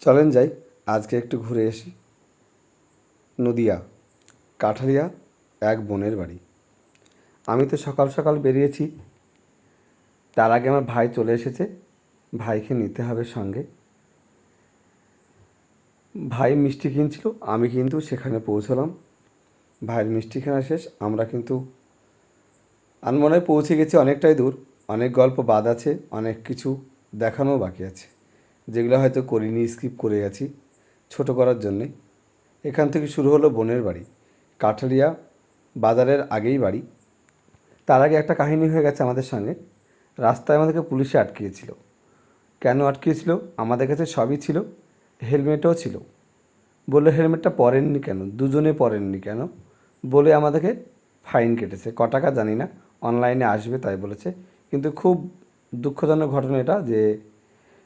চলেন যাই, আজকে একটু ঘুরে আসি। নদিয়া, কাঠালিয়া, এক বোনের বাড়ি। আমি তো সকাল সকাল বেরিয়েছি। তার আগে আমার ভাই চলে এসেছে। ভাইকে নিতে হবে সঙ্গে। ভাই মিষ্টি কিনছিল, আমি কিন্তু সেখানে পৌঁছলাম। ভাইয়ের মিষ্টি কেনা শেষ, আমরা কিন্তু আনমনায় পৌঁছে গেছি অনেকটাই দূর। অনেক গল্প বাদ আছে, অনেক কিছু দেখানোও বাকি আছে। যেগুলো হয়তো করিনি স্কিপ করে গেছি, ছোট করার জন্যে। এখান থেকে শুরু হলো বোনের বাড়ি কাঠালিয়া বাজারের আগেই বাড়ি। তার আগে একটা কাহিনী হয়ে গেছে আমাদের সঙ্গে। রাস্তায় আমাদেরকে পুলিশে আটকিয়েছিল। কেন আটকিয়েছিল? আমাদের কাছে সবই ছিল, হেলমেটও ছিল। বলল, হেলমেটটা পরেননি কেন? দুজনে পরেননি কেন? বলে আমাদেরকে ফাইন কেটেছে। ক টাকা জানি না, অনলাইনে আসবে তাই বলেছে। কিন্তু খুব দুঃখজনক ঘটনা এটা যে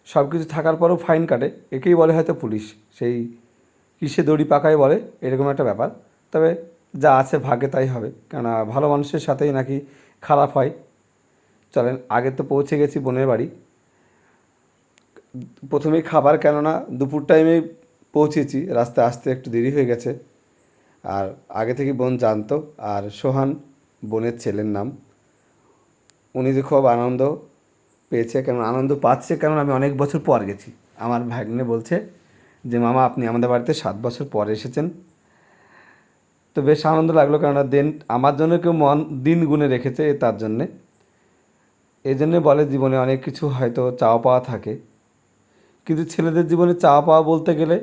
সব কিছু থাকার পরেও ফাইন কাটে। একেই বলে হয়তো পুলিশ। সেই কিসে দড়ি পাকায় বলে, এরকম একটা ব্যাপার। তবে যা আছে ভাগে তাই হবে। কেননা ভালো মানুষের সাথেই নাকি খারাপ হয়। চলেন, আগে তো পৌঁছে গেছি বোনের বাড়ি। প্রথমেই খাবার, কেননা দুপুর টাইমে পৌঁছেছি। রাস্তায় আসতে একটু দেরি হয়ে গেছে। আর আগে থেকে বোন জানতো। আর সোহান, বোনের ছেলের নাম। উনি যে খুব আনন্দ পেয়েছে, কেন আনন্দ পাচ্ছে কারণ আমি অনেক বছর পর গেছি। আমার ভাগ্নে বলছে যে, মামা, আপনি আমাদের বাড়িতে সাত বছর পর এসেছেন। তো বেশ আনন্দ লাগল, কেননা দিন আমার জন্য কেউ মন, দিন গুনে রেখেছে তার জন্যে। এই জন্যে বলে, জীবনে অনেক কিছু হয়তো চাওয়া পাওয়া থাকে। কিন্তু ছেলেদের জীবনে চাওয়া পাওয়া বলতে গেলে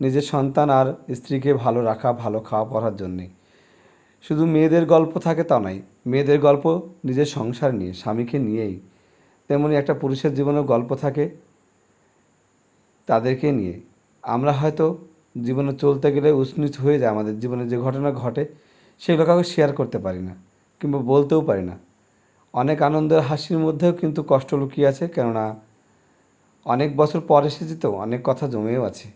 নিজের সন্তান আর স্ত্রীকে ভালো রাখা, ভালো খাওয়া পড়ার জন্যেই শুধু মেয়েদের গল্প থাকে তা নয়, মেয়েদের গল্প নিজের সংসার নিয়ে, স্বামীকে নিয়েই তেমনি একটা পুরুষের জীবনেও গল্প থাকে তাদেরকে নিয়ে। আমরা হয়তো জীবনে চলতে গেলে উষ্ণিত হয়ে যায় আমাদের জীবনে যে ঘটনা ঘটে সেগুলো কাউকে শেয়ার করতে পারি না কিংবা বলতেও পারি না। অনেক আনন্দের হাসির মধ্যেও কিন্তু কষ্ট লুকিয়ে আছে কেননা অনেক বছর পর এসেছি তো, অনেক কথা জমেও আছে।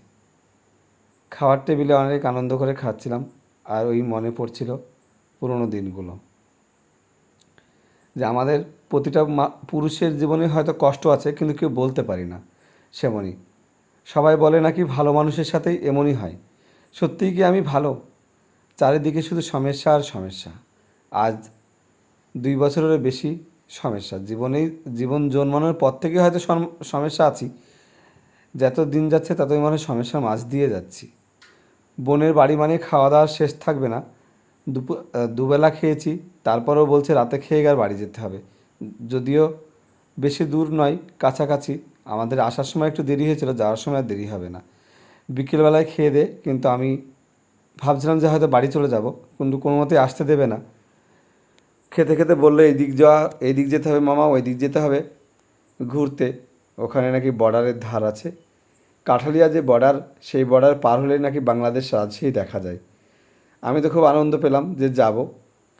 খাওয়ার টেবিলে অনেক আনন্দ করে খাচ্ছিলাম আর ওই মনে পড়ছিল পুরনো দিনগুলো। যে আমাদের প্রতিটা পুরুষের জীবনে হয়তো কষ্ট আছে, কিন্তু কেউ বলতে পারি না সেমনই। সবাই বলে নাকি ভালো মানুষের সাথেই এমনই হয়। সত্যিই কি আমি ভালো? চারিদিকে শুধু সমস্যা আর সমস্যা। আজ দুই বছরেরও বেশি সমস্যা। জীবনেই, জীবন জন্মানোর পর থেকে হয়তো সম- সমস্যা আছি। যত দিন যাচ্ছে, ততই মানে সমস্যার মাঝ দিয়ে যাচ্ছি। বোনের বাড়ি মানে খাওয়া দাওয়ার শেষ থাকবে না। দুপুর দুবেলা খেয়েছি, তারপরেও বলছে রাতে খেয়ে আর বাড়ি যেতে হবে। যদিও বেশি দূর নয়, কাছাকাছি। আমাদের আসার সময় একটু দেরি হয়েছিল, যাওয়ার সময় দেরি হবে না। বিকেলবেলায় খেয়ে দে, কিন্তু আমি ভাবছিলাম যে হয়তো বাড়ি চলে যাব, কিন্তু কোনো মতেই আসতে দেবে না। খেতে খেতে বলল এই দিক যাওয়া এই দিক যেতে হবে মামা ওই দিক যেতে হবে। ঘুরতে, ওখানে নাকি বর্ডারের ধার আছে। কাঠালিয়া যে বর্ডার, সেই বর্ডার পার হলেই নাকি বাংলাদেশ রাজশাহী দেখা যায়। আমি তো খুব আনন্দ পেলাম যে যাব,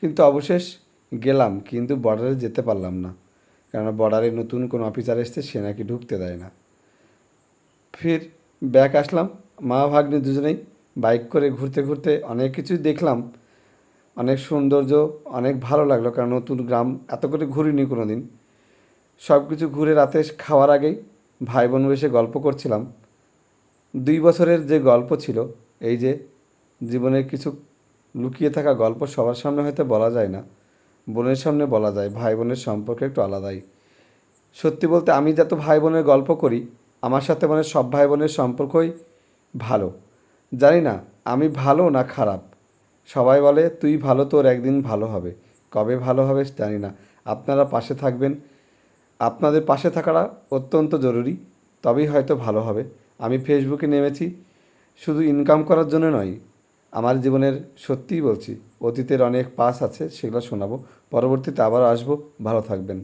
কিন্তু অবশেষ গেলাম, কিন্তু বর্ডারে যেতে পারলাম না। কেননা বর্ডারে নতুন কোনো অফিসার এসছে, সে নাকি ঢুকতে দেয় না। ফির ব্যাক আসলাম, মা ভাগ্নে দুজনেই বাইক করে ঘুরতে ঘুরতে অনেক কিছুই দেখলাম। অনেক সৌন্দর্য, অনেক ভালো লাগল, কারণ নতুন গ্রাম এত করে ঘুরিনি কোনো দিন সব কিছু ঘুরে রাতে খাওয়ার আগেই ভাই বোন বসে গল্প করছিলাম। দুই বছরের যে গল্প ছিল, এই যে জীবনের কিছু লুকিয়ে থাকা গল্প সবার সামনে হয়তো বলা যায় না। বোনের সামনে বলা যায় ভাই বোনের সম্পর্ক একটু আলাদাই। সত্যি বলতে আমি যত ভাই বোনের গল্প করি, আমার সাথে মানে সব ভাই বোনের সম্পর্কই ভালো। জানি না, আমি ভালো না খারাপ? সবাই বলে, তুই ভালো, তোর একদিন ভালো হবে। কবে ভালো হবে জানি না। আপনারা পাশে থাকবেন। আপনাদের পাশে থাকাটা অত্যন্ত জরুরি। তবেই হয়তো ভালো হবে। আমি ফেসবুকে নেমেছি। শুধু ইনকাম করার জন্য নয় আমার জীবনের সত্যিই বলছি, অতীতের অনেক পাস আছে, সেগুলো শোনাবো। পরবর্তীতে আবার আসব। ভালো থাকবেন।